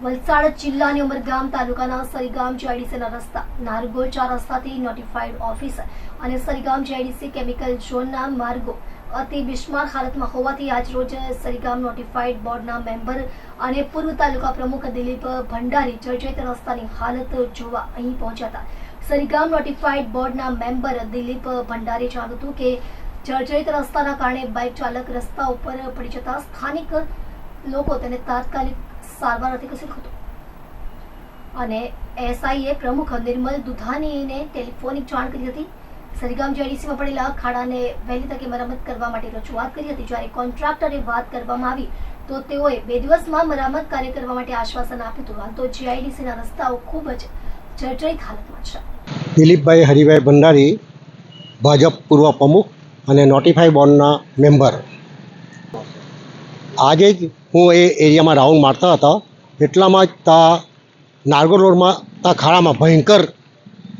વલસાડ જિલ્લાની ઉમરગામ તાલુકાના સરીગામ જીઆઈડીસીના રસ્તા નારગોચા રસ્તાથી નોટિફાઈડ ઓફિસર અને સરીગામ જીઆઈડીસી કેમિકલ ઝોનના માર્ગો અતિ બિસ્માર હાલતમાં હોવાથી આજરોજ સરીગામ નોટિફાઈડ બોર્ડના મેમ્બર અને પૂર્વ તાલુકા પ્રમુખ દિલીપ ભંડારી જર્જરિત રસ્તાની હાલત જોવા અહીં પહોંચ્યા હતા. સરીગામ નોટિફાઈડ બોર્ડના મેમ્બર દિલીપ ભંડારી જણાવ્યું હતું કે જર્જરિત રસ્તાના કારણે બાઇક ચાલક રસ્તા ઉપર પડી જતા સ્થાનિક લોકો તેને તાત્કાલિક સારવાર ખસેડ્યો હતો અને એસઆઈએ પ્રમુખ નિર્મલ દુધાનીને ટેલિફોનિક જાણ કરી હતી. સરીગામ જેડીસીમાં પડેલા ખાડાને વહેલી તકે મરામત કરવા માટે રજૂઆત કરી હતી. જ્યારે કોન્ટ્રાક્ટરે વાત કરવામાં આવી, તો તેઓએ બે દિવસમાં મરામત કાર્ય કરવા માટે આશ્વાસન આપ્યું હતું. તો જીઆઈડીસીના રસ્તાઓ ખૂબ જ જર્જરિત હાલતમાં છે. દિલીપભાઈ, હરિભાઈ ભંડારી, ભાજપ પૂર્વ પ્રમુખ અને નોટિફાઈ બોર્ડના મેમ્બર. આજે જ હું એ એરિયામાં રાઉન્ડ મારતા હતા. એટલામાં જ તા નારગોલ રોડમાં તા ખાડામાં ભયંકર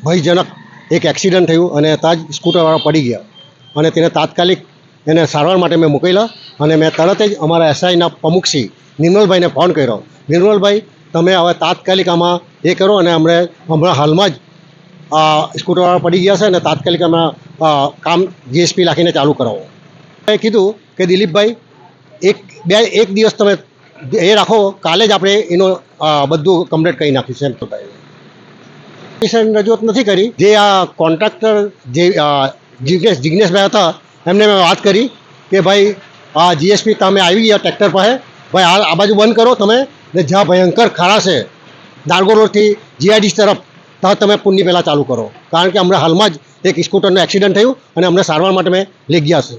ભયજનક એક એક્સિડન્ટ થયું અને ત્યાં જ સ્કૂટરવાળા પડી ગયા. અને તેને તાત્કાલિક એને સારવાર માટે મેં મોકલેલા અને મેં તરત જ અમારા એસઆઈના પ્રમુખશ્રી નિર્મલભાઈને ફોન કર્યો. નિર્મલભાઈ, તમે હવે તાત્કાલિક આમાં એ કરો અને અમને હમણાં હાલમાં જ આ સ્કૂટરવાળા પડી ગયા છે અને તાત્કાલિક અમે કામ જીએસપી રાખીને ચાલુ કરાવો. એ કીધું કે દિલીપભાઈ એક બે એક દિવસ તમે એ રાખો કાલે જ આપણે એનું બધું કમ્પ્લીટ કરી નાખીશું એમ તો એપ્લિકેશન રજૂઆત નથી કરી. જે આ કોન્ટ્રાક્ટર જે અ, જિગ્નેશ જિગ્નેશભાઈ હતા એમને મેં વાત કરી કે ભાઈ આ જીએસપી તમે આવી ગયા ટ્રેક્ટર પાસે ભાઈ આ આ બાજુ બંધ કરો તમે ને જ્યાં ભયંકર ખરાશે નારગો રોડથી જીઆઈડીસ તરફ ત્યાં તમે પુનની પહેલાં ચાલુ કરો. કારણ કે હમણાં હાલમાં જ એક સ્કૂટરનો એક્સિડન્ટ થયું અને અમને સારવાર માટે મેં લઈ ગયા છે.